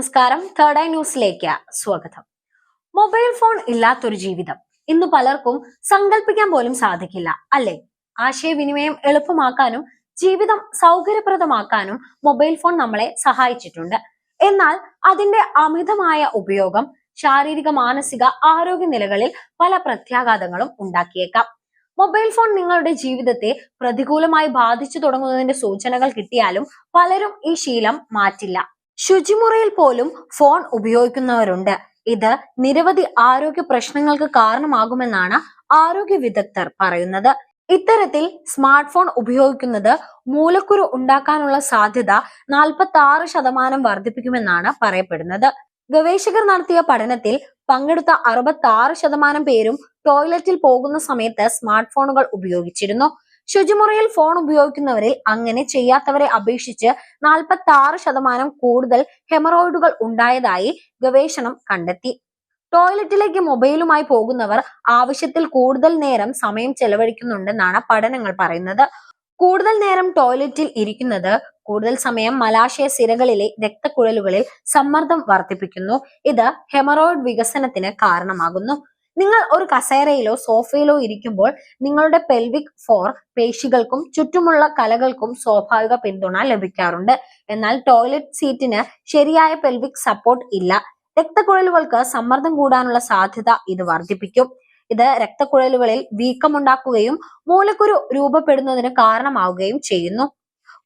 നമസ്കാരം. Third eye ന്യൂസിലേക്ക് സ്വാഗതം. മൊബൈൽ ഫോൺ ഇല്ലാത്തൊരു ജീവിതം ഇന്ന് പലർക്കും സങ്കല്പിക്കാൻ പോലും സാധിക്കില്ല അല്ലെ? ആശയവിനിമയം എളുപ്പമാക്കാനും ജീവിതം സൗകര്യപ്രദമാക്കാനും മൊബൈൽ ഫോൺ നമ്മളെ സഹായിച്ചിട്ടുണ്ട്. എന്നാൽ അതിന്റെ അമിതമായ ഉപയോഗം ശാരീരിക മാനസിക ആരോഗ്യ നിലകളിൽ പല പ്രത്യാഘാതങ്ങളും ഉണ്ടാക്കിയേക്കാം. മൊബൈൽ ഫോൺ നിങ്ങളുടെ ജീവിതത്തെ പ്രതികൂലമായി ബാധിച്ചു തുടങ്ങുന്നതിന്റെ സൂചനകൾ കിട്ടിയാലും പലരും ഈ ശീലം മാറ്റില്ല. ശുചിമുറിയിൽ പോലും ഫോൺ ഉപയോഗിക്കുന്നവരുണ്ട്. ഇത് നിരവധി ആരോഗ്യ പ്രശ്നങ്ങൾക്ക് കാരണമാകുമെന്നാണ് ആരോഗ്യ വിദഗ്ധർ പറയുന്നത്. ഇത്തരത്തിൽ സ്മാർട്ട് ഫോൺ ഉപയോഗിക്കുന്നത് മൂലക്കുരു ഉണ്ടാക്കാനുള്ള സാധ്യത നാൽപ്പത്തി ആറ് ശതമാനം വർദ്ധിപ്പിക്കുമെന്നാണ് പറയപ്പെടുന്നത്. ഗവേഷകർ നടത്തിയ പഠനത്തിൽ പങ്കെടുത്ത അറുപത്തി ആറ് ശതമാനം പേരും ടോയ്ലറ്റിൽ പോകുന്ന സമയത്ത് സ്മാർട്ട് ഫോണുകൾ ഉപയോഗിച്ചിരുന്നു. ശുചിമുറിയിൽ ഫോൺ ഉപയോഗിക്കുന്നവരിൽ അങ്ങനെ ചെയ്യാത്തവരെ അപേക്ഷിച്ച് നാൽപ്പത്തി ആറ് ശതമാനം കൂടുതൽ ഹെമറോയിഡുകൾ ഉണ്ടായതായി ഗവേഷണം കണ്ടെത്തി. ടോയ്ലറ്റിലേക്ക് മൊബൈലുമായി പോകുന്നവർ ആവശ്യത്തിൽ കൂടുതൽ നേരം സമയം ചെലവഴിക്കുന്നുണ്ടെന്നാണ് പഠനങ്ങൾ പറയുന്നത്. കൂടുതൽ നേരം ടോയ്ലറ്റിൽ ഇരിക്കുന്നത് കൂടുതൽ സമയം മലാശയ സിരകളിലെ രക്തക്കുഴലുകളിൽ സമ്മർദ്ദം വർദ്ധിപ്പിക്കുന്നു. ഇത് ഹെമറോയിഡ് വികസനത്തിന് കാരണമാകുന്നു. നിങ്ങൾ ഒരു കസേരയിലോ സോഫയിലോ ഇരിക്കുമ്പോൾ നിങ്ങളുടെ പെൽവിക് ഫോർ പേശികൾക്കും ചുറ്റുമുള്ള കലകൾക്കും സ്വാഭാവിക പിന്തുണ ലഭിക്കാറുണ്ട്. എന്നാൽ ടോയ്ലറ്റ് സീറ്റിന് ശരിയായ പെൽവിക് സപ്പോർട്ട് ഇല്ല. രക്തക്കുഴലുകൾക്ക് സമ്മർദ്ദം കൂടാനുള്ള സാധ്യത ഇത് വർദ്ധിപ്പിക്കും. ഇത് രക്തക്കുഴലുകളിൽ വീക്കമുണ്ടാക്കുകയും മൂലക്കുരു രൂപപ്പെടുന്നതിന് കാരണമാവുകയും ചെയ്യുന്നു.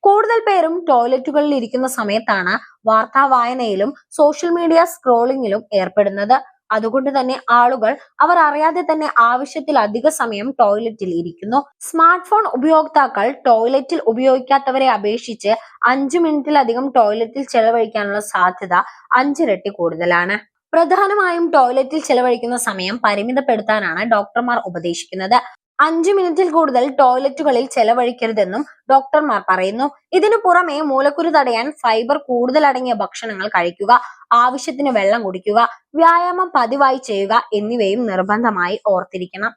കൂടുതൽ പേരും ടോയ്ലറ്റുകളിൽ ഇരിക്കുന്ന സമയത്താണ് വാർത്താ വായനയിലും സോഷ്യൽ മീഡിയ സ്ക്രോളിങ്ങിലും ഏർപ്പെടുന്നത്. അതുകൊണ്ട് തന്നെ ആളുകൾ അവർ അറിയാതെ തന്നെ ആവശ്യത്തിൽ അധിക സമയം ടോയ്ലറ്റിൽ ഇരിക്കുന്നു. സ്മാർട്ട് ഫോൺ ഉപയോക്താക്കൾ ടോയ്ലറ്റിൽ ഉപയോഗിക്കാത്തവരെ അപേക്ഷിച്ച് അഞ്ചു മിനിറ്റിലധികം ടോയ്ലറ്റിൽ ചെലവഴിക്കാനുള്ള സാധ്യത അഞ്ചിരട്ടി കൂടുതലാണ്. പ്രധാനമായും ടോയ്ലറ്റിൽ ചെലവഴിക്കുന്ന സമയം പരിമിതപ്പെടുത്താനാണ് ഡോക്ടർമാർ ഉപദേശിക്കുന്നത്. അഞ്ചു മിനിറ്റിൽ കൂടുതൽ ടോയ്ലറ്റുകളിൽ ചെലവഴിക്കരുതെന്നും ഡോക്ടർമാർ പറയുന്നു. ഇതിനു പുറമെ മൂലക്കുരു തടയാൻ ഫൈബർ കൂടുതൽ അടങ്ങിയ ഭക്ഷണങ്ങൾ കഴിക്കുക ആവശ്യത്തിന് വെള്ളം കുടിക്കുക വ്യായാമം പതിവായി ചെയ്യുക എന്നിവയും നിർബന്ധമായി ഓർത്തിരിക്കണം.